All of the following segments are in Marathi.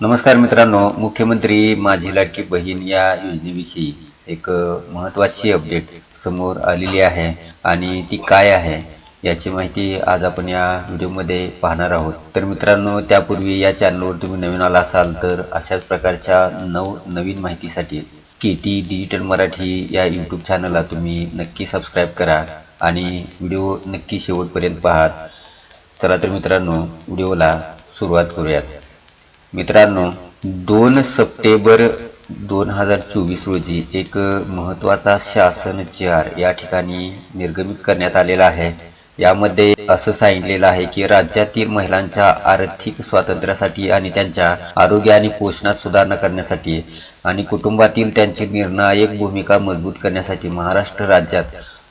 नमस्कार मित्रांनो मुख्यमंत्री माझी लाडकी बहीण या योजनेविषयी एक महत्त्वाची अपडेट समोर आलेली आहे आणि ती काय आहे याची माहिती आज आपण या व्हिडिओमध्ये पाहणार आहोत. तर मित्रांनो त्यापूर्वी या चॅनलवर तुम्ही नवीन आला असाल तर अशाच प्रकारच्या नव नवीन माहितीसाठी के टी डिजिटल मराठी या यूट्यूब चॅनलला तुम्ही नक्की सबस्क्राईब करा आणि व्हिडिओ नक्की शेवटपर्यंत पहा. चला तर मित्रांनो व्हिडिओला सुरुवात करूयात. मित्रांनो दोन सप्टेंबर दोन हजार चोवीस रोजी एक महत्त्वाचा शासन चार या ठिकाणी निर्गमित करण्यात आलेला आहे. यामध्ये असं सांगितलेलं आहे की राज्यातील महिलांच्या आर्थिक स्वातंत्र्यासाठी आणि त्यांच्या आरोग्य आणि पोषणात सुधारणा करण्यासाठी आणि कुटुंबातील त्यांची निर्णायक भूमिका मजबूत करण्यासाठी महाराष्ट्र राज्यात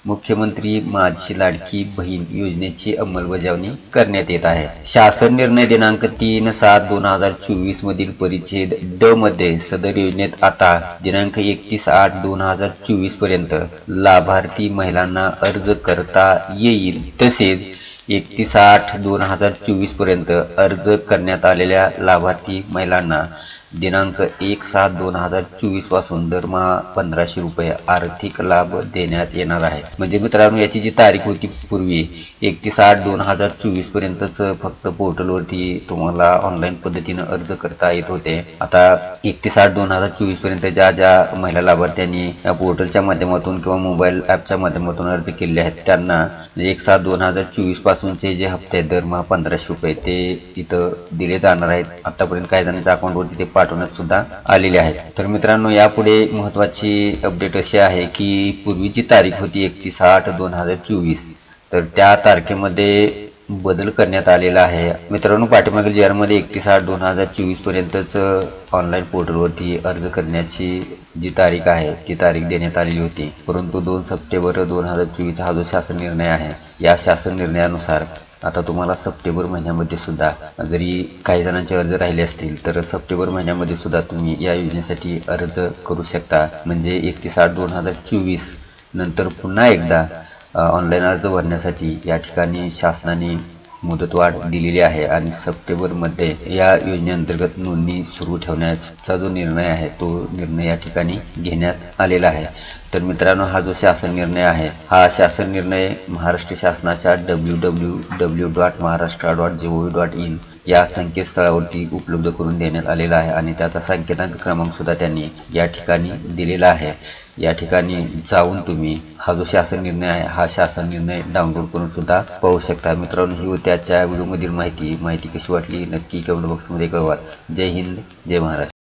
मुख्यमंत्री माझी लाडकी बहीण योजनेची अंमलबजावणी करण्यात येत आहे. शासन निर्णय दिनांक तीन सात दोन हजार चोवीस मधील परिच्छेद ड मध्ये सदर योजनेत आता दिनांक एकतीस आठ दोन हजार चोवीसपर्यंत लाभार्थी महिलांना अर्ज करता येईल. तसेच एकतीस आठ दोन हजार चोवीसपर्यंत अर्ज करण्यात आलेल्या लाभार्थी महिलांना दिनांक एक सात दोन हजार चोवीसपासून दरमहा पंधराशे रुपये आर्थिक लाभ देण्यात येणार आहे. म्हणजे मित्रांनो याची जी तारीख होती पूर्वी एकतीस आठ दोन हजार चोवीस पर्यंतच फक्त पोर्टलवरती तुम्हाला ऑनलाईन पद्धतीनं अर्ज करता येत होते. आता एकतीस आठ दोन हजार चोवीसपर्यंत ज्या ज्या महिला लाभार्थ्यांनी पोर्टलच्या माध्यमातून किंवा मोबाईल ॲपच्या माध्यमातून अर्ज केले आहेत त्यांना म्हणजे एक सात दोन हजार चोवीस पासूनचे जे हप्ते आहेत दरमहा पंधराशे रुपये ते तिथं दिले जाणार आहेत. आतापर्यंत काही जणांच्या अकाउंटवरती ते पाठवण्यात सुद्धा आलेले आहेत. तर मित्रांनो यापुढे महत्त्वाची अपडेट अशी आहे की पूर्वीची तारीख होती एकतीस आठ दोन हजार चोवीस. तर त्या तारखेमध्ये बदल करण्यात आलेला आहे. मित्रांनो पाठीमागील जी एकतीस आठ दोन हजार चोवीस पर्यंतच ऑनलाईन पोर्टलवरती अर्ज करण्याची जी तारीख आहे ती तारीख देण्यात आलेली होती. परंतु दोन सप्टेंबर दोन हजार चोवीस हा जो शासन निर्णय आहे या शासन निर्णयानुसार आता तुम्हाला सप्टेंबर महिन्यामध्ये सुद्धा जरी काही जणांचे अर्ज राहिले असतील तर सप्टेंबर महिन्यामध्ये सुद्धा तुम्ही या योजनेसाठी अर्ज करू शकता. म्हणजे एकतीस आठ दोन हजार चोवीस नंतर पुन्हा एकदा ऑनलाईन अर्ज भरण्यासाठी या ठिकाणी शासनाने मुदतवाढ दिलेली आहे आणि सप्टेंबरमध्ये या योजनेअंतर्गत नोंदणी सुरू ठेवण्याचा जो निर्णय आहे तो निर्णय या ठिकाणी घेण्यात आलेला आहे. तर मित्रांनो हा जो शासन निर्णय आहे हा शासन निर्णय महाराष्ट्र शासनाच्या W W W dot Maharashtra dot G O dot in या संकेतस्थळावरती उपलब्ध करून देण्यात आलेला आहे आणि त्याचा संकेतांक क्रमांक सुद्धा त्यांनी या ठिकाणी दिलेला आहे. या ठिकाणी जाऊन तुम्ही हा जो शासन निर्णय आहे हा शासन निर्णय डाउनलोड करून सुद्धा पाहू शकता. मित्रांनो ही त्याच्या व्हिडिओमधील माहिती. माहिती कशी वाटली? नक्की कमेंट बॉक्समध्ये कळवा. जय हिंद जय महाराष्ट्र.